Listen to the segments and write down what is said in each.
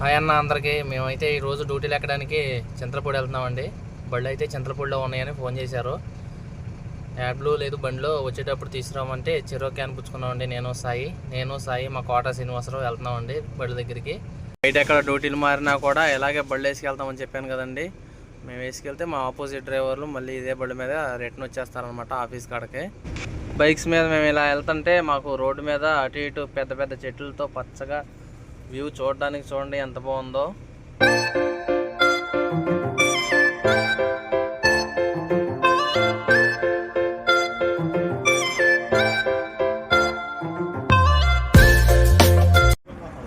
Hi అన్న అందరికీ. మేమైతే ఈరోజు డ్యూటీలు ఎక్కడానికి చింతలపూడి వెళ్తున్నామండి. బళ్ళు అయితే చింతలపూడిలో ఉన్నాయని ఫోన్ చేశారు. యాడ్లు లేదు బండిలో వచ్చేటప్పుడు తీసుకురామంటే చెరో క్యాన్ పుచ్చుకున్నామండి నేను సాయి. నేను సాయి మా కోట శ్రీనివాసరావు వెళ్తున్నామండి బళ్ళ దగ్గరికి. బయట ఎక్కడ డ్యూటీలు మారినా కూడా ఇలాగే బళ్ళు వేసుకెళ్తామని చెప్పాను కదండి. మేము వేసుకెళ్తే మా ఆపోజిట్ డ్రైవర్లు మళ్ళీ ఇదే బళ్ళ మీద రిటర్న్ వచ్చేస్తారనమాట ఆఫీస్ కాడకి. బైక్స్ మీద మేము ఇలా వెళ్తుంటే మాకు రోడ్డు మీద అటు ఇటు పెద్ద పెద్ద చెట్లతో పచ్చగా వ్యూ చూడడానికి చూడండి ఎంత బాగుందో.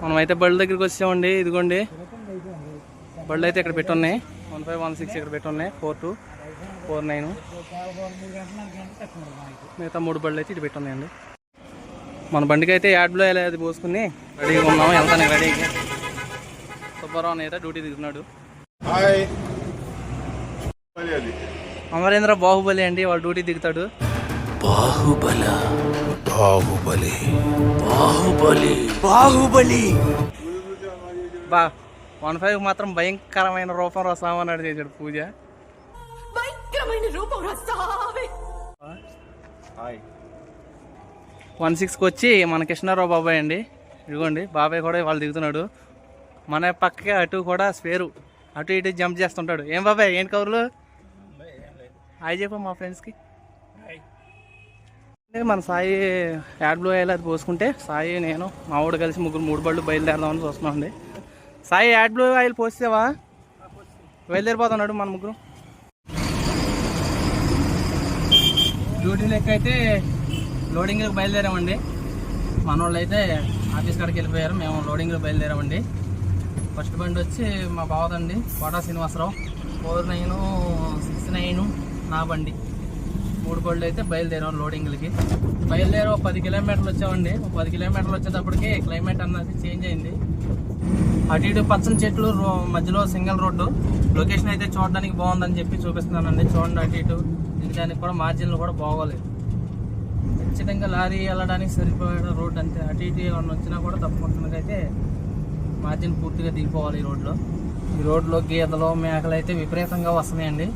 మనమైతే బళ్ళ దగ్గరికి వచ్చామండి ఇదిగోండి. బళ్ళు అయితే ఇక్కడ పెట్టున్నాయి. వన్ ఫైవ్ వన్ సిక్స్ ఇక్కడ పెట్టున్నాయి. Four two four nine. మిగతా మూడు బళ్ళు అయితే ఇటు పెట్టున్నాయండి. మన బండికి అయితే యాడ్లో అది పోసుకుని రెడీగా ఉన్నాము వెళ్తాను రెడీగా సుబ్బారావు అయితే డ్యూటీ దిగుతున్నాడు అమరేంద్ర బాహుబలి అండి వాడు డ్యూటీ దిగుతాడు. బా వన్ ఫైవ్ మాత్రం భయంకరమైన రూపం రసామన్నాడు చేశాడు పూజ. భయంకరమైన రూపం వన్ సిక్స్కి వచ్చి మన కృష్ణారావు బాబాయ్ అండి. ఇదిగోండి బాబాయ్ కూడా వాళ్ళు దిగుతున్నాడు. మన పక్కకే అటు కూడా స్పేరు. అటు ఇటు జంప్ చేస్తుంటాడు. ఏం బాబాయ్ ఏంటి కవర్లు హాయ్ చెప్పు మా ఫ్రెండ్స్కి. మన సాయి యాడ్ బ్లూ ఆయిల్ అది పోసుకుంటే సాయి నేను మా వాడు కలిసి ముగ్గురు మూడు బళ్ళు బయలుదేరదామని చూస్తున్నామండి. సాయి యాడ్ బ్లూ ఆయిల్ పోసేవా బయలుదేరిపోతున్నాడు మన ముగ్గురు. డ్యూటీ లెక్క అయితే లోడింగ్కి బయలుదేరామండి. మన వాళ్ళు అయితే ఆఫీస్ కాడికి వెళ్ళిపోయారు. మేము లోడింగ్లో బయలుదేరామండి. ఫస్ట్ బండి వచ్చి మా బావదండి Kota Srinivasarao. Four nine six nine నా బండి. మూడు బళ్ళు అయితే బయలుదేరాం లోడింగ్లకి. బయలుదేరి ఒక పది కిలోమీటర్లు వచ్చామండి. ఒక పది కిలోమీటర్లు వచ్చేటప్పటికి క్లైమేట్ అన్నది చేంజ్ అయింది. అటు ఇటు పచ్చని చెట్లు రో- మధ్యలో సింగిల్ రోడ్డు. లొకేషన్ అయితే చూడడానికి బాగుందని చెప్పి చూపిస్తున్నానండి. చూడండి అటు ఇటు. దానికి కూడా మార్జిన్లు కూడా బాగోలేదు. ఖచ్చితంగా లారీ వెళ్ళడానికి సరిపోయే రోడ్ అంతే. అటు ఇటు ఏమన్నా వచ్చినా కూడా తప్పకుండా అయితే మార్జిన్ పూర్తిగా దిగిపోవాలి ఈ రోడ్లో ఈ రోడ్లో గీతలు మేకలు అయితే విపరీతంగా వస్తున్నాయండి.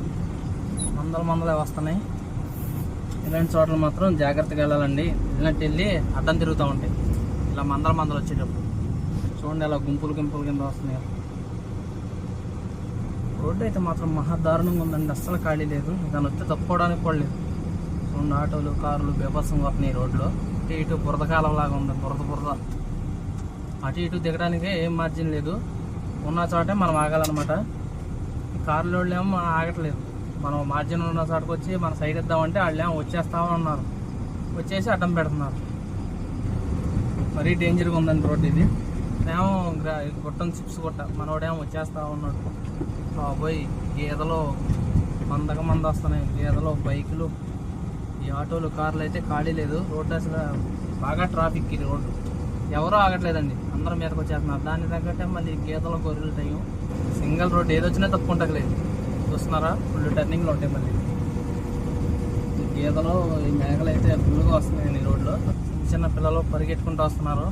మందల మందలే వస్తున్నాయి. ఇలాంటి చోట్ల మాత్రం జాగ్రత్తగా వెళ్ళాలండి. ఇలాంటి వెళ్ళి అడ్డం తిరుగుతూ ఉంటాయి ఇలా మందల మందలు వచ్చేటప్పుడు. చూడండి అలా గుంపులు గుంపులు కింద వస్తున్నాయి. రోడ్డు అయితే మాత్రం మహా దారుణంగా ఉందండి. అస్సలు ఖాళీ లేదు. దాన్ని వచ్చి తప్పుకోవడానికి కూడా లేదు. రెండు ఆటోలు కార్లు బీభత్సం వస్తున్నాయి రోడ్లో. అటు ఇటు బురద కాలం లాగా ఉంది బురద బురద. అటు ఇటు దిగడానికి ఏం మార్జిన్ లేదు. ఉన్న చోటే మనం ఆగాలన్నమాట. కార్లు వాళ్ళేమో ఆగట్లేదు. మనం మార్జిన్ ఉన్న చోటకి వచ్చి మన సైడ్ ఇద్దామంటే వాళ్ళు ఏమో వచ్చేస్తామని ఉన్నారు వచ్చేసి అడ్డం పెడుతున్నారు. మరీ డేంజర్గా ఉందండి రోడ్ ఇది. ఏమో గ్రా గుట్టం చిప్స్ గుట్ట. మనోడేమో వచ్చేస్తా ఉన్నాడు. బాబోయ్ గీదలు మందక మంద వస్తున్నాయి గీదలు బైకులు. ఈ ఆటోలు కార్లు అయితే ఖాళీ లేదు. రోడ్డు అసలు బాగా ట్రాఫిక్ ఈ రోడ్డు. ఎవరూ ఆగట్లేదండి. అందరం మీదకి వచ్చేస్తున్నారు. దాన్ని తగ్గట్టే మళ్ళీ గీతలు గొర్రెలు టైం. సింగిల్ రోడ్ ఏదొచ్చినా తప్పుకుంటలేదు. చూస్తున్నారా? ఫుల్ టర్నింగ్లు ఉంటాయి మళ్ళీ. ఈ గీతలు ఈ మేకలు అయితే ఫుల్గా వస్తున్నాయండి ఈ రోడ్లో. చిన్న చిన్న పిల్లలు పరిగెట్టుకుంటూ వస్తున్నారు.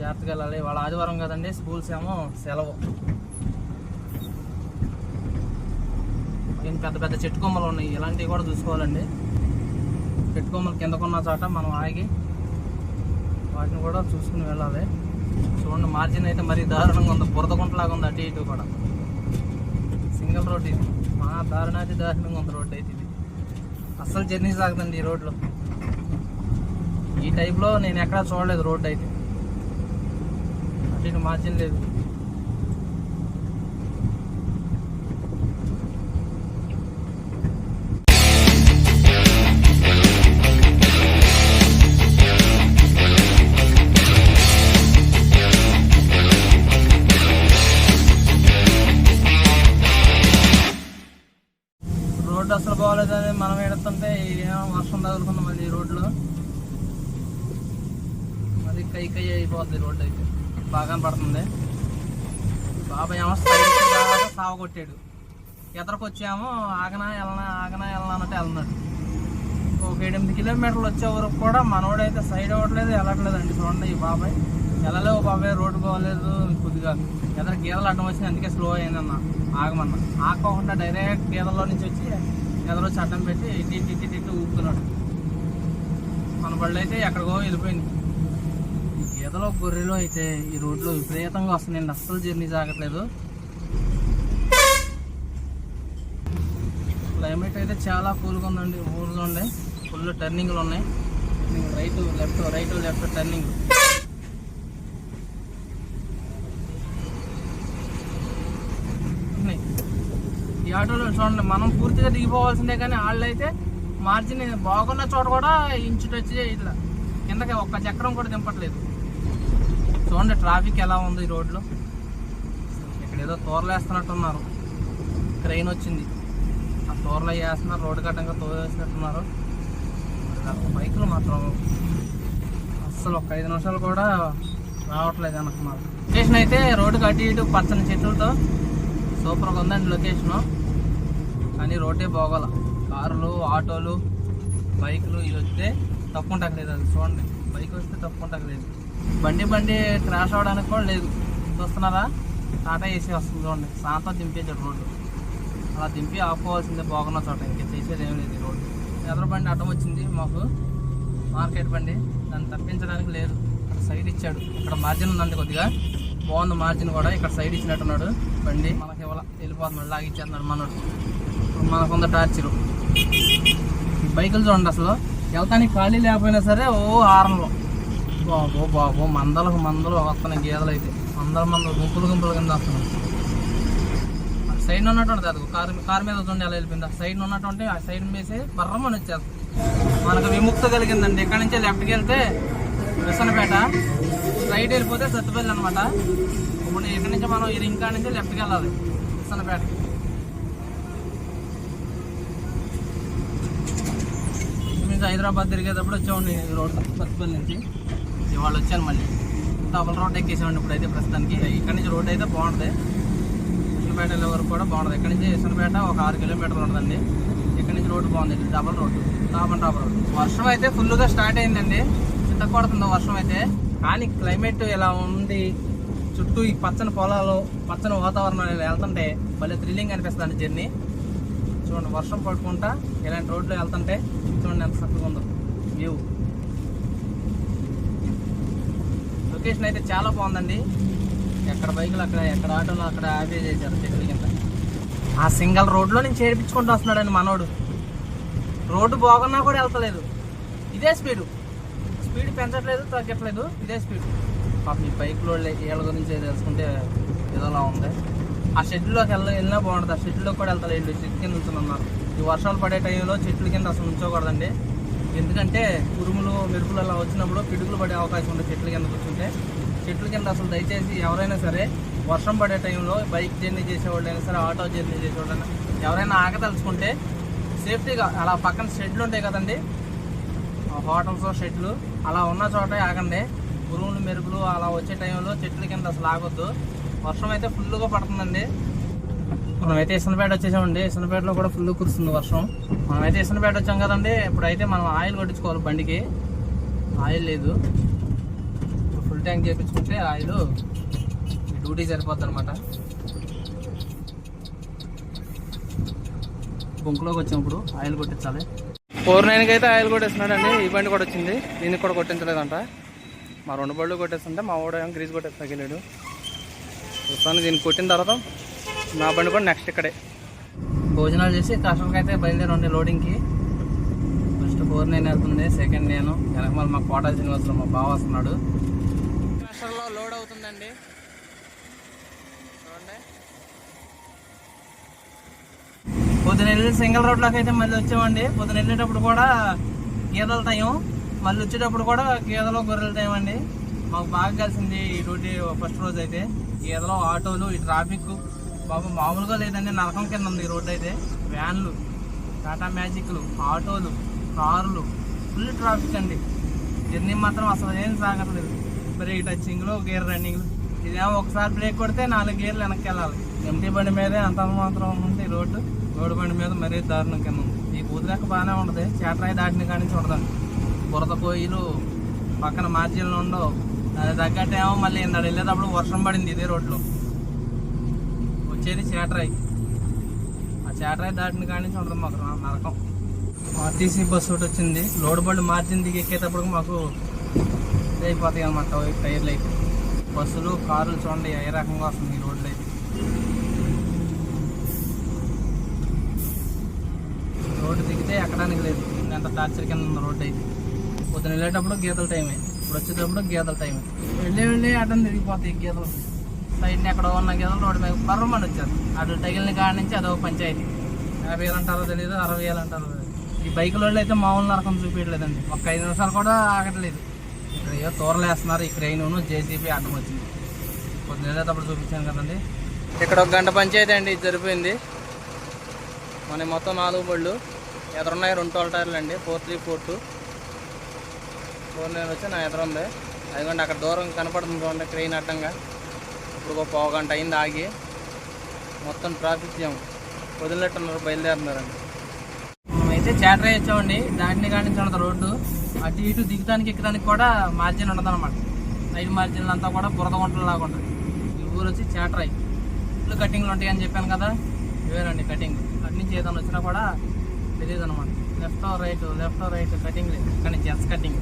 జాగ్రత్తగా వెళ్ళాలి. వాళ్ళ ఆదివారం కదండి. స్కూల్స్ ఏమో సెలవు. పెద్ద పెద్ద చెట్టు కొమ్మలు ఉన్నాయి. ఇలాంటివి కూడా చూసుకోవాలండి. చెట్టు కొమ్మలు కిందకున్న చోట మనం ఆగి వాటిని కూడా చూసుకుని వెళ్ళాలి. చూడండి మార్జిన్ అయితే మరీ దారుణంగా ఉంది. బురదకుంటలాగా ఉంది అటు ఇటు కూడా. సింగిల్ రోడ్ ఇది. మా దారుణాది దారుణంగా ఉంది రోడ్ అయితే ఇది. అస్సలు జర్నీ సాగుతుంది ఈ రోడ్లో. ఈ టైప్లో నేను ఎక్కడా చూడలేదు రోడ్ అయితే. అటు ఇటు మార్జిన్ లేదు. అయిపోద్ది రోడ్డు అయితే. బాగా కనపడుతుంది. బాబాయ్ ఏమో సావ కొట్టాడు. ఎదరకొచ్చామో ఆగనా వెళ్ళనా ఆగనా వెళ్ళనా అన్నట్టు వెళ్తున్నాడు. ఒక ఎనిమిది కిలోమీటర్లు వచ్చే వరకు కూడా మనోడైతే సైడ్ అవ్వట్లేదు వెళ్ళట్లేదండి చూడండి ఈ బాబాయ్. వెళ్ళలేవు బాబాయ్ రోడ్డు పోలేదు కొద్దిగా ఎదర గీదలు అడ్డం వచ్చింది అందుకే స్లో అయిందన్న. ఆగమన్నా. ఆగకుండా డైరెక్ట్ గీదల్లో నుంచి వచ్చి ఎదరో చట్టం పెట్టి ఇట్టి ఇట్టి ఇట్టి ఊపుతున్నాడు. మన బళ్ళు అయితే ఎక్కడికో వెళ్ళిపోయింది. గీతలో గొర్రెలు అయితే ఈ రోడ్లో విపరీతంగా వస్తున్నాయండి అస్సలు జర్నీ సాగట్లేదు. క్లైమేట్ అయితే చాలా కూల్గా ఉందండి ఊర్లో ఉండే ఫుల్ టర్నింగ్లు ఉన్నాయి. Right left right left turning ఉన్నాయి. ఈ ఆటోలో చూడండి మనం పూర్తిగా దిగిపోవాల్సిందే కానీ వాళ్ళు అయితే మార్జిన్ బాగున్న చోట కూడా ఇంచుటొచ్చి ఇట్లా కిందకి ఒక్క చక్రం కూడా దింపట్లేదు. చూడండి ట్రాఫిక్ ఎలా ఉంది ఈ రోడ్లో. ఇక్కడ ఏదో తోరలేస్తున్నట్టున్నారు ట్రైన్ వచ్చింది. ఆ తోరలు వేస్తున్నారు రోడ్డు కట్టంగా తోరేసినట్టున్నారు బైకులు మాత్రం అస్సలు ఒక ఐదు నిమిషాలు కూడా రావట్లేదు అనుకున్నారు లొకేషన్ అయితే రోడ్డుకి అటు ఇటు పచ్చని చెట్లతో సూపర్గా ఉందండి లొకేషను. కానీ రోడ్డే బాగోల. కార్లు ఆటోలు బైకులు ఇవి వస్తే తప్పుకుంటలేదు అది చూడండి. బైక్ వస్తే తప్పుకుంటలేదు బండి బండి క్రాష్ అవడానికి కూడా లేదు. చూస్తున్నారా? టాటా ఏసీ వస్తుంది చూడండి. సాంతం దింపేసాడు రోడ్డు. అలా దింపి ఆపుకోవాల్సిందే బాగున్న చోట. ఇంకా చేసేది ఏం లేదు ఈ రోడ్డు. ఎదురు బండి అడ్డం వచ్చింది మాకు. మార్కెట్ బండి. దాన్ని తప్పించడానికి లేదు. ఇక్కడ సైడ్ ఇచ్చాడు. ఇక్కడ మార్జిన్ ఉందండి కొద్దిగా. బాగుంది మార్జిన్ కూడా. ఇక్కడ సైడ్ ఇచ్చినట్టున్నాడు బండి. మనకి ఇవ్వాల వెళ్ళిపోతున్నాడు లాగిచ్చేస్తున్నాడు మనోడు. ఇప్పుడు మనకుంద టార్చరు. బైకులు చూడండి అసలు. వెళ్తానికి ఖాళీ లేకపోయినా సరే ఓ హారంలో బాబు బాబో మందలకు మందలు వస్తున్నాయి గేదెలు అయితే. మందల మందలు గుంపులు గుంపులు కింద వస్తున్నాయి సైడ్ ఉన్నటువంటి అది కారు కారు మీద చూడండి ఎలా వెళ్ళిపోయింది. సైడ్ ఉన్నటువంటి ఆ సైడ్ వేసి బర్రమని వచ్చేస్తుంది. మనకు విముక్త కలిగిందండి. ఇక్కడ నుంచి లెఫ్ట్కి వెళ్తే విసనపేట రైట్ వెళ్ళిపోతే సత్తుపల్లి అనమాట ఇప్పుడు ఇక్కడ నుంచి మనం ఇది ఇంకా నుంచి లెఫ్ట్కి వెళ్ళాలి విసనపేట. నుంచి హైదరాబాద్ తిరిగేటప్పుడు వచ్చామండి ఈ రోడ్డు సత్తుపల్లి నుంచి. ఇవాళ వచ్చాను మళ్ళీ. డబుల్ రోడ్ ఎక్కేసామండి ఇప్పుడు అయితే ప్రస్తుతానికి. ఇక్కడ నుంచి రోడ్ అయితే బాగుంటుంది. విష్ణుపేట వెళ్ళే వరకు కూడా బాగుంటుంది. ఇక్కడ నుంచి విష్ణుపేట ఒక ఆరు కిలోమీటర్లు ఉంటుందండి. ఇక్కడ నుంచి రోడ్డు బాగుంది. Double road top and top road వర్షం అయితే ఫుల్గా స్టార్ట్ అయిందండి. చిత్త కొడుతుంది వర్షం అయితే. కానీ క్లైమేట్ ఇలా ఉంది? చుట్టూ ఈ పచ్చని పొలాలు పచ్చని వాతావరణం ఇలా వెళ్తుంటే భలే థ్రిల్లింగ్ అనిపిస్తుంది జర్నీ. చూడండి వర్షం పడుకుంటా ఇలాంటి రోడ్లో వెళ్తుంటే చూడండి ఎంత చక్కగా ఉందో. వ్యూ. లొకేషన్ అయితే చాలా బాగుందండి. ఎక్కడ బైకులు అక్కడ ఎక్కడ ఆటోలు అక్కడ ఆపే చేశారు చెట్ల కింద. ఆ సింగల్ రోడ్లో నుంచి చేర్పించుకుంటూ వస్తున్నాడండి మనోడు. రోడ్డు బాగున్నా కూడా వెళ్తలేదు. ఇదే స్పీడు. స్పీడ్ పెంచట్లేదు తగ్గట్లేదు. ఇదే స్పీడ్. పాపం ఈ బైక్లో వీళ్ళ గురించి తెలుసుకుంటే ఏదోలా ఉంది. ఆ షెడ్లోకి వెళ్ళ వెళ్ళినా బాగుంటుంది. ఆ షెడ్లో కూడా వెళ్తలేదు చెట్టు కింద ఉంచుతున్నారు ఈ వర్షాలు పడే టైంలో చెట్ల కింద అసలు ఉంచకూడదండి ఎందుకంటే ఉరుములు మెరుపులు అలా వచ్చినప్పుడు పిడుగులు పడే అవకాశం ఉంది చెట్ల కింద కూర్చుంటే చెట్ల కింద అసలు దయచేసి ఎవరైనా సరే వర్షం పడే టైంలో బైక్ జర్నీ చేసేవాళ్ళైనా సరే ఆటో జర్నీ చేసేవాళ్ళైనా ఎవరైనా ఆగదలుచుకుంటే సేఫ్టీగా అలా పక్కన షెడ్లు ఉంటాయి కదండి. హోటల్స్ షెడ్లు అలా ఉన్న చోట ఆగండి. ఉరుములు మెరుపులు అలా వచ్చే టైంలో చెట్ల కింద అసలు ఆగొద్దు. వర్షం అయితే ఫుల్గా పడుతుందండి. మనమైతే ఇసనపేట వచ్చేసామండి. ఇసనపేటలో కూడా ఫుల్ కురుస్తుంది వర్షం. మనమైతే ఇసనపేట వచ్చాం కదండి. ఇప్పుడైతే మనం ఆయిల్ కొట్టించుకోవాలి బండికి. ఆయిల్ లేదు. ఫుల్ ట్యాంక్ చేయించుకుంటే ఆయిల్ డ్యూటీ సరిపోద్ది అనమాట బొంకులోకి వచ్చినప్పుడు ఆయిల్ కొట్టించాలి. ఫోర్ నైన్కి అయితే ఆయిల్ కొట్టేస్తున్నాడండి. ఈ బండి కూడా వచ్చింది. దీనికి కూడా కొట్టించలేదంట. మా రెండు బళ్ళు కొట్టేస్తుంటే మా వాడు ఏమో గ్రీజ్ కొట్టేసి తగిలాడు. చూస్తాను దీన్ని కొట్టిన తర్వాత నా బండి కూడా నెక్స్ట్ ఇక్కడే. భోజనాలు చేసి కస్టమర్కి అయితే బయలుదేరండి లోడింగ్కి ఫస్ట్ ఫోర్ నైన్ వెళ్తుంది సెకండ్ నేను. వెనక మళ్ళీ మా కోటా శ్రీనివాసరావు మా బావ వస్తున్నాడు. లో లోడ్ అవుతుందండి. చూడండి. పొద్దున వెళ్ళి సింగిల్ రోడ్లోకి అయితే మళ్ళీ వచ్చామండి. పొద్దున వెళ్ళేటప్పుడు కూడా గీదల టైం మళ్ళీ వచ్చేటప్పుడు కూడా గీదలో గొర్రెల టైం అండి. మాకు బాగా కలిసింది ఈ డ్యూటీ ఫస్ట్ రోజు అయితే. గీదలో ఆటోలు ఈ ట్రాఫిక్ బాబు మామూలుగా లేదండి. నరకం కింద ఉంది ఈ రోడ్డు అయితే. వ్యాన్లు టాటా మ్యాజిక్లు ఆటోలు కార్లు ఫుల్ ట్రాఫిక్ అండి. జర్నీ మాత్రం అసలు ఏం సాగట్లేదు. Break టచింగ్లు gear రన్నింగ్లు. ఇదేమో ఒకసారి బ్రేక్ కొడితే నాలుగు గేర్లు వెనక్కి వెళ్ళాలి ఎంటీ బండి మీదే అంత మాత్రం ఉంది రోడ్డు. రోడ్డు బండి మీద మరీ దారుణం కింద ఉంది. ఈ బూతులెక్క బాగానే ఉంటుంది. చేటరాయి దాటిన కాడి నుంచి ఉండదండి బురద పోయిలు పక్కన మార్జిన్లు ఉండవు. అది తగ్గట్టు ఏమో మళ్ళీ ఇందాడు వెళ్ళేటప్పుడు వర్షం పడింది ఇదే రోడ్లో వచ్చేది చేటరాయి. ఆ చేటరాయి దాటిన కానీ నుంచి ఉంటుంది మాకు నరకం. ఆర్టీసీ బస్సు ఒకటి వచ్చింది. లోడ్ బండి మార్జిన్ దిగి ఎక్కేటప్పుడు మాకు అయిపోతాయి అనమాట టైర్లు అయితే. బస్సులు కార్లు చూడండి ఏ రకంగా వస్తుంది ఈ రోడ్లు అయితే. రోడ్డు దిగితే ఎక్కడానికి లేదు. ఎంత టార్చర్ కింద ఉన్న రోడ్డు అయితే. పొద్దున వెళ్ళేటప్పుడు గీతల టైమే ఇప్పుడు వచ్చేటప్పుడు గీతల టైమే వెళ్ళి వెళ్ళి అటం తిరిగిపోతాయి గీతలు. సైడ్ ఎక్కడో ఉన్న గేదెలు రోడ్డు మీద బర్రమని వచ్చారు. అటు తగిలిన కాడ నుంచి అదొక పంచాయతీ. యాభై వేలు అంటారో తెలియదు అరవై వేలు అంటారో ఈ బైకుల వాళ్ళు అయితే మామూలు నరకం చూపించలేదండి ఒక ఐదు నిమిషాలు కూడా ఆగట్లేదు. ఇక్కడ ఏదో తోరలేస్తున్నారు ఈ క్రైను జేసీబీ అడ్డం వచ్చింది. కొద్ది వెళ్ళేటప్పుడు చూపించాను కదండి. ఇక్కడ ఒక గంట పంచాయతీ అండి ఇది జరిపోయింది మన మొత్తం నాలుగు బళ్ళు. ఎదురున్నాయి రెండు టోల్టైర్లు అండి four three four two. Four nine వచ్చి నా ఎదురుంది. అదిగోండి అక్కడ దూరం కనపడుతుంది చూడండి క్రెయిన్ అడ్డంగా. ఇప్పుడు ఒక పావు గంట అయింది ఆగి మొత్తం ట్రాఫిక్ జామ్ వదిలినట్టున్నారు బయలుదేరుతున్నారండి. అయితే చాటరే వచ్చామండి. దాటిని కానించి ఉన్నది రోడ్డు. అటు ఇటు దిగడానికి ఎక్కడానికి కూడా మార్జిన్ ఉండదు అనమాట సైడ్ మార్జిన్లు అంతా కూడా బురద గుంటలాగా ఉంటుంది. ఈ ఊరు వచ్చి చేటరాయి ఇట్లు కటింగ్లు ఉంటాయి అని చెప్పాను కదా. ఇవేనండి కటింగ్ అటు నుంచి ఏదైనా వచ్చినా కూడా తెలియదు అనమాట left right left right cutting లేదు. కానీ నుంచి కటింగ్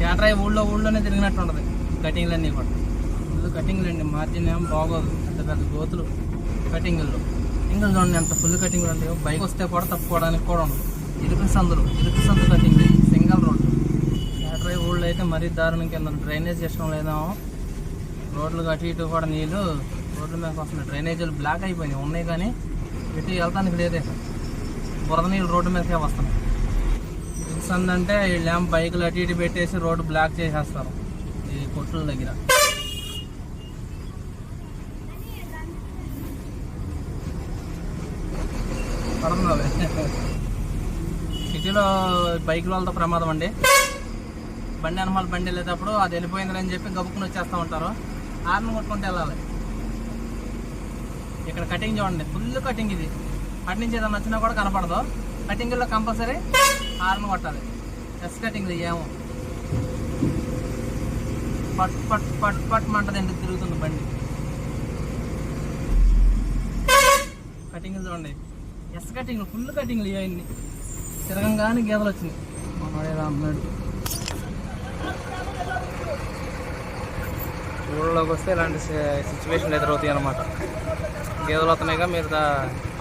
చేటరాయి ఊళ్ళో ఊళ్ళోనే తిరిగినట్టు ఉంటుంది. కటింగ్లన్నీ కూడా. కటింగ్లు అండి మార్జిన్ ఏం బాగోదు. పెద్ద పెద్ద గోతులు కటింగుల్లో. ఇంకా చూడండి ఎంత ఫుల్ కటింగ్లు ఉంటాయో. బైక్ వస్తే కూడా తప్పుకోవడానికి కూడా ఉండదు. ఇరుకు సందులు ఇరుకు సందు కటింగ్ సింగల్ రోడ్ బ్యాటరీ ఊళ్ళో అయితే మరీ దారుణం కింద డ్రైనేజ్ సిస్టమ్ లేదేమో. రోడ్లు అటు ఇటు కూడా నీళ్ళు రోడ్ల మీద వస్తున్నాయి. డ్రైనేజీలు బ్లాక్ అయిపోయినాయి. ఉన్నాయి కానీ ఇటు వెళ్తానికి లేదే. బురద నీళ్ళు రోడ్డు మీదకే వస్తున్నాయి. అంటే వీళ్ళేం బైకులు అటు ఇటు పెట్టేసి రోడ్డు బ్లాక్ చేసేస్తారు. ఈ కొట్ల దగ్గర పడుతుంది మధ్యలో బైక్ వాళ్ళతో ప్రమాదం అండి. బండి అనుమాల బండి వెళ్ళేటప్పుడు అది వెళ్ళిపోయిందని చెప్పి గబుక్కుని వచ్చేస్తూ ఉంటారు. హార్న్ కొట్టుకుంటే వెళ్ళాలి. ఇక్కడ కటింగ్ చూడండి ఫుల్ కటింగ్ ఇది. అటు నుంచి ఏదైనా వచ్చినా కూడా కనపడదు. కటింగ్లో కంపల్సరీ హార్న్ కొట్టాలి. ఎస్ కటింగ్ ఏమో. పట్ పట్ పట్ పట్ మంటదండి తిరుగుతుంది బండి. కటింగ్లు చూడండి. ఎస్ కటింగ్ ఫుల్ కటింగ్లు ఇవన్నీ. తిరగంగానే గీతలు వచ్చినాయి. మనోడు ఏదో అన్నాడు ఊళ్ళోకి వస్తే ఇలాంటి సిచ్యువేషన్లు ఎదురవుతాయి అనమాట గేదెలు వస్తున్నాయిగా మీరు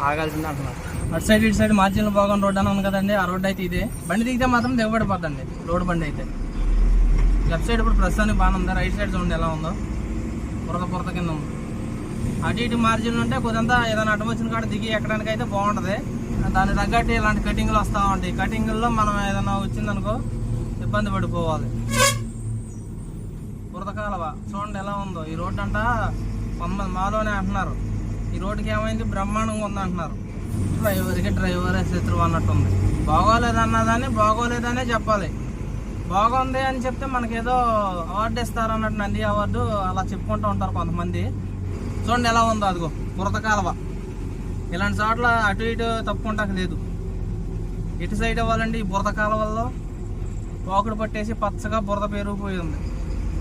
ఆగాల్సిందే అంటున్నారు. అటు సైడ్ ఇటు సైడ్ మార్జిన్లు బాగున్న రోడ్ అని ఉంది కదండి ఆ రోడ్ అయితే ఇదే. బండి దిగితే మాత్రం దిగబడిపోద్దండి రోడ్ బండి అయితే. లెఫ్ట్ సైడ్ ఇప్పుడు ప్రస్తుతానికి బాగానే ఉంది రైట్ సైడ్ చూడండి ఎలా ఉందో. బురద బురద కింద ఉంది. అటు ఇటు మార్జిన్లు ఉంటే కొద్దింతా ఏదైనా అడ్డం వచ్చిన కాడ దిగి ఎక్కడానికి అయితే బాగుంటుంది. దానికి తగ్గట్టు ఇలాంటి కటింగ్లు వస్తూ ఉంటాయి. కటింగుల్లో మనం ఏదైనా వచ్చిందనుకో ఇబ్బంది పడిపోవాలి. బురద కాలవ చూడండి ఎలా ఉందో. ఈ రోడ్డు అంట మమ్మల్ని మాలోనే అంటున్నారు. ఈ రోడ్డుకి ఏమైంది? బ్రహ్మాండంగా ఉంది అంటున్నారు. డ్రైవర్కి డ్రైవరే శత్రువు అన్నట్టుంది. బాగోలేదన్నదాన్ని బాగోలేదనే చెప్పాలి. బాగుంది అని చెప్తే మనకేదో అవార్డు ఇస్తారు అన్నట్టు నంది అవార్డు అలా చెప్పుకుంటూ ఉంటారు కొంతమంది. చూడండి ఎలా ఉందో అదిగో. బురద కాలువ ఇలాంటి చోట్ల అటు ఇటు తప్పుకుంటాక లేదు. ఇటు సైడ్ అవ్వాలండి ఈ బురద కాలువల్లో. పోకుడు పట్టేసి పచ్చగా బురద పెరిగిపోయి ఉంది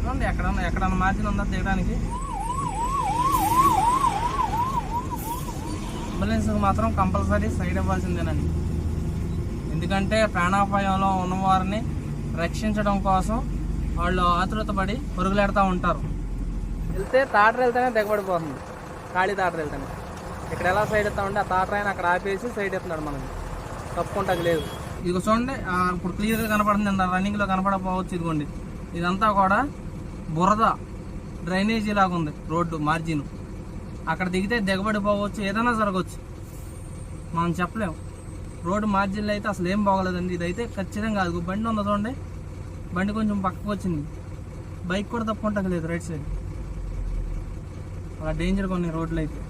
చూడండి ఎక్కడ ఎక్కడన్నా మార్జిన్ ఉందా దిగడానికి అంబులెన్స్ మాత్రం కంపల్సరీ సైడ్ అవ్వాల్సిందేనండి. ఎందుకంటే ప్రాణాపాయంలో ఉన్నవారిని రక్షించడం కోసం వాళ్ళు ఆతృత పడి పరుగులెడతా ఉంటారు. వెళ్తే తాటర వెళ్తేనే దిగబడిపోతుంది. ఖాళీ తాటర వెళ్తేనే. ఇక్కడ ఎలా సైడ్ ఎత్తామంటే ఆ తాటర ఆయన అక్కడ ఆపేసి సైడ్ ఎత్తున్నాడు మనకి తప్పుకుంటాకి లేదు. ఇదిగో చూడండి ఇప్పుడు క్లియర్గా కనపడుతుంది రన్నింగ్లో కనపడకపోవచ్చు ఇదిగోండి. ఇదంతా కూడా బురద డ్రైనేజీ లాగా ఉంది రోడ్డు మార్జిన్ అక్కడ దిగితే దిగబడిపోవచ్చు ఏదైనా జరగవచ్చు. మనం చెప్పలేము రోడ్డు మార్జిన్లో అయితే అసలు ఏం బాగోలేదండి. ఇదైతే ఖచ్చితంగా కాదు. బండి ఉందో చూడండి. బండి కొంచెం పక్కకు వచ్చింది. బైక్ కూడా తప్పుకుంటాక లేదు రైట్ సైడ్ అలా డేంజర్ కొన్ని రోడ్లు అయితే.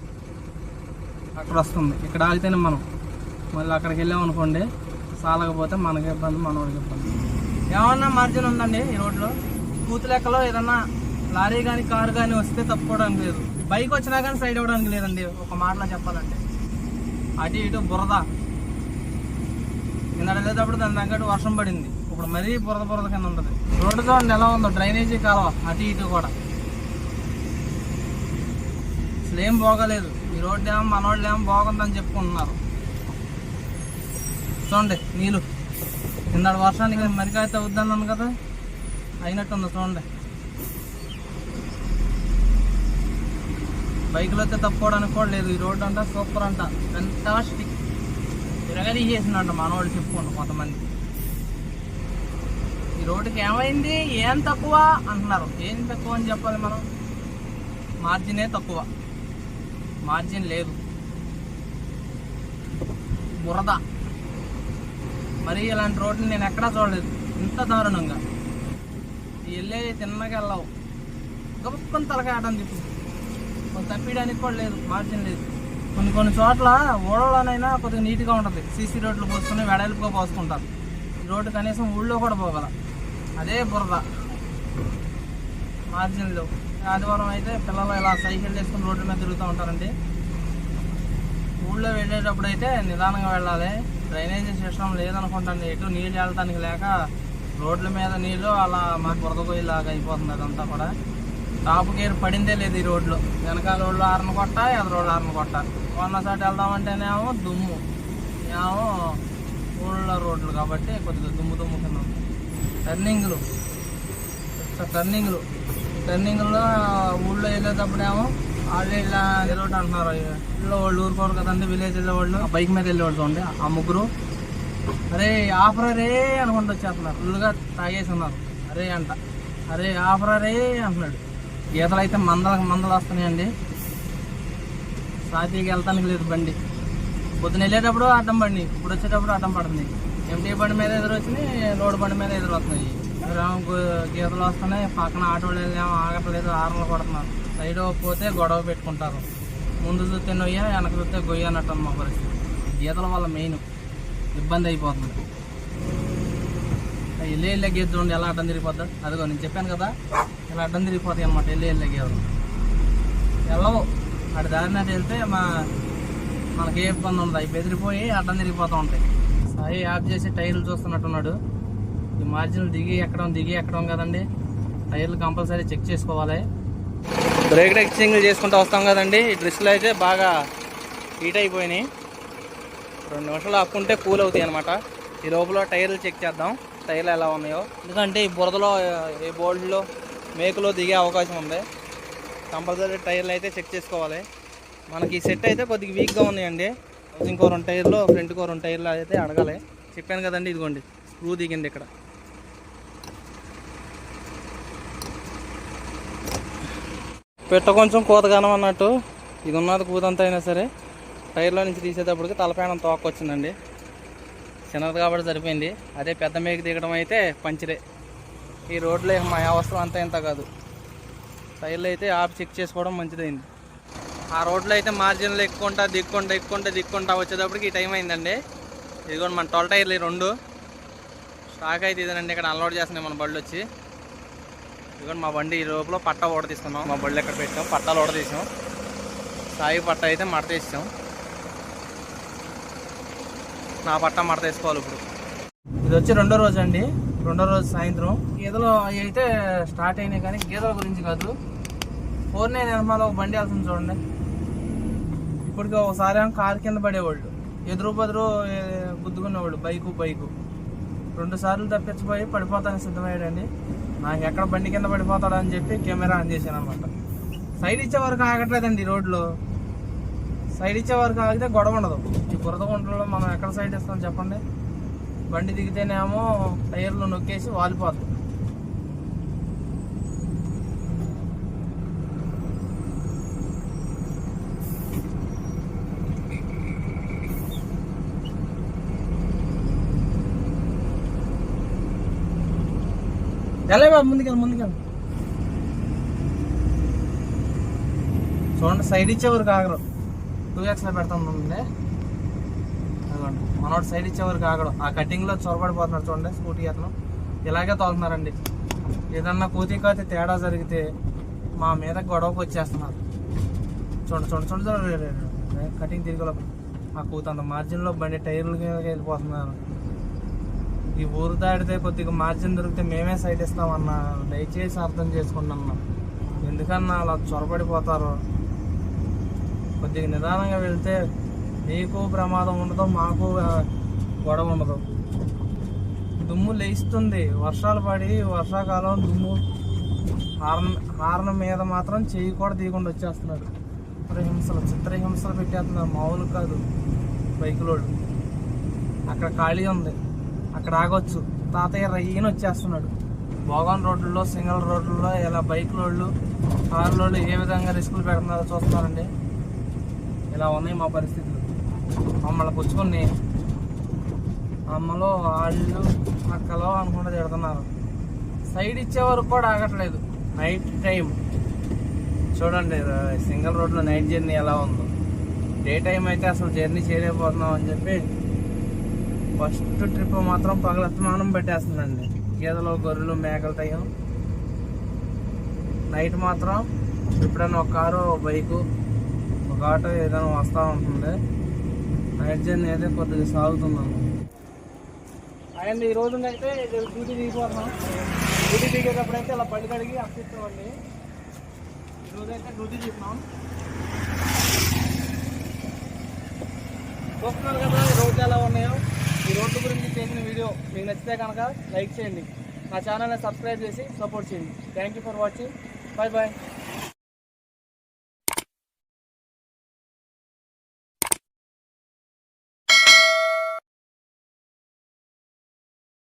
అక్కడ వస్తుంది. ఇక్కడ ఆగితేనే మనం. మళ్ళీ అక్కడికి వెళ్ళామనుకోండి సాలకపోతే మనకి ఇబ్బంది మనోడికి ఇబ్బంది. ఏమన్నా మార్జిన్ ఉందండి ఈ రోడ్లో? కూతు లెక్కలో ఏదన్నా లారీ కానీ కారు కానీ వస్తే తప్పుకోవడానికి లేదు. బైక్ వచ్చినా కానీ సైడ్ అవ్వడానికి లేదండి. ఒక మాటలో చెప్పాలంటే. అటు ఇటు బురద. కింద వెళ్ళేటప్పుడు దాని తగ్గట్టు వర్షం పడింది. ఇప్పుడు మరీ బురద బురద కింద ఉంటుంది. రోడ్డు చూడండి ఎలా ఉందో. డ్రైనేజీ కాలువ అటు ఇటు కూడా. అసలు ఏం బాగోలేదు. ఈ రోడ్డు ఏమో మనోళ్ళు బాగుందని చెప్పుకుంటున్నారు. చూడండి నీళ్ళు. కిందటి వర్షానికి మరికాయ అవుద్దన్నాను కదా అయినట్టుంది చూడండి. బైక్లో అయితే తప్పుకోవడానికి కూడా లేదు. ఈ రోడ్డు అంట సూపర్ అంట ఫెంటాస్టిక్ తిరగదీసేసిందంట మనోళ్ళు చెప్పుకోండి కొంతమంది. ఈ రోడ్డుకి ఏమైంది? ఏం తక్కువ? అంటున్నారు. ఏం తక్కువ అని చెప్పాలి మనం? మార్జినే తక్కువ. మార్జిన్ లేదు. బురద. మరి ఇలాంటి రోడ్డుని నేను ఎక్కడా చూడలేదు. ఇంత దారుణంగా. ఈ వెళ్ళే తిన్నగా వెళ్ళావు. గొప్పని తలకాయటం తిప్పు. కొంత కూడా లేదు. మార్జిన్ లేదు. కొన్ని కొన్ని చోట్ల ఓడలోనైనా కొద్దిగా నీట్గా ఉంటుంది. సీసీ రోడ్లు పోసుకుని వెడల్పుగా పోసుకుంటారు. ఈ రోడ్డు కనీసం ఊళ్ళో కూడా పోగల అదే బురద. మార్జిన్లు. ఆదివారం అయితే పిల్లలు ఇలా సైకిల్ వేసుకుని రోడ్డు మీద తిరుగుతూ ఉంటారండి. ఊళ్ళో వెళ్ళేటప్పుడు అయితే నిదానంగా వెళ్ళాలి. డ్రైనేజీ సిస్టమ్ లేదనుకుంటాను ఎటు నీళ్ళు వెళ్ళటానికి లేక రోడ్ల మీద నీళ్ళు అలా మాకు బురద పోయేలాగా అయిపోతుంది అదంతా కూడా. టాప్ గేర్ పడిందే లేదు ఈ రోడ్లో. వెనకాల రోడ్లు ఆరన కొట్ట ఎదురు రోడ్లు ఆరన కొట్ట. కొన్న సాటి వెళ్దామంటేనేమో దుమ్ము. ఏమో ఊళ్ళో రోడ్లు కాబట్టి కొద్దిగా దుమ్ము దుమ్ము కింద టర్నింగ్లు టర్నింగ్లు టర్నింగ్లో ఊళ్ళో వెళ్ళేటప్పుడేమో వాళ్ళు ఇలా ఏదో ఒకటి అంటున్నారు. ఇళ్ళో వాళ్ళు ఊరుకోరు కదండి విలేజ్ వెళ్ళే వాళ్ళు. బైక్ మీద వెళ్ళేవాళ్ళు చూడండి ఆ ముగ్గురు. అరే ఆఫర్ రే అనుకుంటూ వచ్చేస్తున్నారు. ఫుల్గా తాగేసి ఉన్నారు అరే అంట. అరే ఆఫర్ రే అంటున్నాడు. గీతలు అయితే మందల మందలు వస్తున్నాయండి. సాతీకి వెళ్తానికి లేదు బండి. పొద్దున వెళ్ళేటప్పుడు అడ్డం బండి. ఇప్పుడు వచ్చేటప్పుడు అడ్డం పడుతుంది. ఎంటీ బండి మీద ఎదురు వచ్చినాయి లోడ్ బండి మీద ఎదురు వస్తున్నాయి రామ్ గీతలు వస్తున్నాయి. పక్కన ఆటోలు వెళ్ళాము. ఆగట్లేదు. ఆరలు కొడుతున్నారు. సైడ్ పోతే గొడవ పెట్టుకుంటారు. ముందు చూస్తే నొయ్య వెనక చూస్తే గొయ్య అన్నట్టు మా పరిస్థితి. గీతల వల్ల మెయిన్ ఇబ్బంది అయిపోతుంది. వెళ్ళి వెళ్ళే గీత చూడండి ఎలా అడ్డం తిరిగిపోద్దా? అదిగో నేను చెప్పాను కదా. ఇలా అడ్డం తిరిగిపోతాయి అనమాట వెళ్ళి వెళ్ళే గీతలు. వెళ్ళవు అటు దారిన వెళ్తే మా మనకి ఏ ఇబ్బంది ఉండదు. అవి బెదిరిపోయి అడ్డం తిరిగిపోతూ ఉంటాయి. సాయి యాప్ చేసి టైర్లు చూస్తున్నట్టున్నాడు. ఈ మార్జిన్లు దిగి ఎక్కడం దిగి ఎక్కడం కదండి? టైర్లు కంపల్సరీ చెక్ చేసుకోవాలి. బ్రేక్ ఎక్స్చేంజ్ చేసుకుంటూ వస్తాం కదండి. ఈ డ్రెస్సులు అయితే బాగా హీట్ అయిపోయినాయి. రెండు నిమిషాలు ఆపుకుంటే కూల్ అవుతాయి అనమాట ఈ లోపల టైర్లు చెక్ చేద్దాం. టైర్లు ఎలా ఉన్నాయో. ఎందుకంటే ఈ బురదలో ఏ బోల్డ్లో మేకులో దిగే అవకాశం ఉంది. కంపల్సరీ టైర్లు అయితే చెక్ చేసుకోవాలి. మనకి ఈ సెట్ అయితే కొద్దిగా వీక్గా ఉన్నాయండి. ఇంకో రెండు టైర్లు ఫ్రంట్ కో రెండు టైర్లు అయితే అడగాలి. చెప్పాను కదండి ఇదిగోండి. స్క్రూ దిగింది ఇక్కడ. పెట్ట కొంచెం కూతగానం అన్నట్టు. ఇది ఉన్నది కూతంతా అయినా సరే. టైర్లో నుంచి తీసేటప్పటికి తలపైన తోకొచ్చిందండి చిన్నది కాబట్టి సరిపోయింది. అదే పెద్ద మేక దిగడం అయితే పంచరే. ఈ రోడ్లో మా అవసరం అంతా ఇంత కాదు. టైర్లు అయితే ఆఫ్ చెక్ చేసుకోవడం మంచిదైంది. ఆ రోడ్లో అయితే మార్జిన్లు ఎక్కుంటా దిక్కుంటా ఎక్కుంటా దిక్కుంటా వచ్చేటప్పటికి ఈ టైం అయిందండి. ఇదిగోండి మన టోల్ టైర్లు రెండు. స్టాక్ అయితే ఇదేనండి. ఇక్కడ అన్లోడ్ చేస్తున్నాయి మన బళ్ళు వచ్చి. ఇదిగోండి మా బండి ఈ లోపల పట్ట ఓడ తీస్తున్నాం. మా బండి ఎక్కడ పెట్టాం? పట్టాలు ఓడ తీసాం. సాయి పట్ట అయితే మడత ఇస్తాం నా పట్ట మడత వేసుకోవాలి ఇప్పుడు. ఇది వచ్చి రెండో రోజు అండి. రెండో రోజు సాయంత్రం. గీతలు అవి అయితే స్టార్ట్ అయినాయి కానీ గీతల గురించి కాదు. ఫోర్ నైన్ ఎనమాలో ఒక బండి వెళ్తుంది చూడండి. ఇప్పటికి ఒకసారి కారు కింద పడేవాళ్ళు. ఎదురు బదురు ఏ, గుద్దుకునేవాళ్ళు. Bike bike. రెండు సార్లు తప్పించిపోయి పడిపోతానికి సిద్ధమయ్యాడండి నాకు ఎక్కడ బండి కింద పడిపోతాడు అని చెప్పి కెమెరా ఆన్ చేశాను అనమాట సైడ్ ఇచ్చే వరకు ఆగట్లేదండి ఈ రోడ్లో. సైడ్ ఇచ్చే వరకు ఆగితే గొడవ ఉండదు. ఈ బురద గుంటలో మనం ఎక్కడ సైడ్ ఇస్తాం చెప్పండి? బండి దిగితేనేమో టైర్లు నొక్కేసి వాలిపోతుంది వెళ్ళే బాబు ముందుకెళ్ళి ముందుకెళ్ళి. చూడండి సైడ్ ఇచ్చేవారు కాగడం టూ ఎక్స్లో పెడతాం ఉంది అదిగోండి మనోడు సైడ్ ఇచ్చేవారు కాగడం ఆ కటింగ్లో చొరబడిపోతున్నాడు చూడండి స్కూటీ అతను. ఇలాగే తోలుతున్నారండి. ఏదన్నా కూతికి కాతే తేడా జరిగితే మా మీద గొడవకు వచ్చేస్తున్నారు. చూడండి చూడండి చూడండి చూడండి. కటింగ్ తిరిగి ఆ కూతంత మార్జిన్లో బండి టైర్లు వెళ్ళిపోతున్నారు. ఈ ఊరు దాటితే కొద్దిగా మార్జిన్ దొరికితే మేమే సైట్ ఇస్తామన్నా దయచేసి అర్థం చేసుకోండి అన్న. ఎందుకన్నా అలా చొరబడిపోతారు? కొద్దిగా నిదానంగా వెళ్తే మీకు ప్రమాదం ఉండదు మాకు గొడవ ఉండదు. దుమ్ము లేస్తుంది. వర్షాలు పడి వర్షాకాలం దుమ్ము హార్న్ హార్న్ మీద మాత్రం చెయ్యి కూడా తీయకుండా వచ్చేస్తున్నారు. చిత్రహింసలు చిత్రహింసలు పెట్టేస్తున్నారు. మామూలు కాదు. బైకులోడు అక్కడ ఖాళీ ఉంది. అక్కడ ఆగొచ్చు. తాతయ్య రయ్యన వచ్చేస్తున్నాడు. భోగాన్ రోడ్లలో సింగల్ రోడ్లలో ఇలా బైక్ లోడ్లు కార్ లోడ్లు ఏ విధంగా రిస్కులు పెడుతున్నారో చూస్తున్నారండి. ఇలా ఉన్నాయి మా పరిస్థితులు. మమ్మల్ని పుచ్చుకొని అమ్మలో వాళ్ళు అక్కలో అనుకుంటూ తిడుతున్నారు. సైడ్ ఇచ్చే వరకు కూడా ఆగట్లేదు. నైట్ టైం చూడండి సింగిల్ రోడ్లో నైట్ జర్నీ ఎలా ఉందో. డే టైం అయితే అసలు జర్నీ చేయలేకపోతున్నాం అని చెప్పి ఫస్ట్ ట్రిప్ మాత్రం పగలస్తమానం పెట్టేస్తుందండి. గేదెలు గొర్రెలు మేకల టైం నైట్ మాత్రం ఎప్పుడైనా ఒక కారు బైకు ఒక ఆటో ఏదైనా వస్తూ ఉంటుంది. నైట్ జర్నీ అయితే కొద్దిగా సాగుతున్నాము అండ్ ఈ రోజున అయితే డ్యూటీ దిగిపోతున్నాం డ్యూటీ దిగేటప్పుడు అయితే ఇలా బండి కడిగి అప్పిస్తామండి. ఈరోజు రోజు అయితే డ్యూటీ దిగుతున్నాం. చూస్తున్నారు కదా ఈ రోడ్లు ఎలా ఉన్నాయో. ఈ రోడ్డు గురించి చేసిన వీడియో మీకు నచ్చితే కనుక లైక్ చేయండి. నా ఛానల్ని సబ్స్క్రైబ్ చేసి సపోర్ట్ చేయండి. Thank you for watching bye bye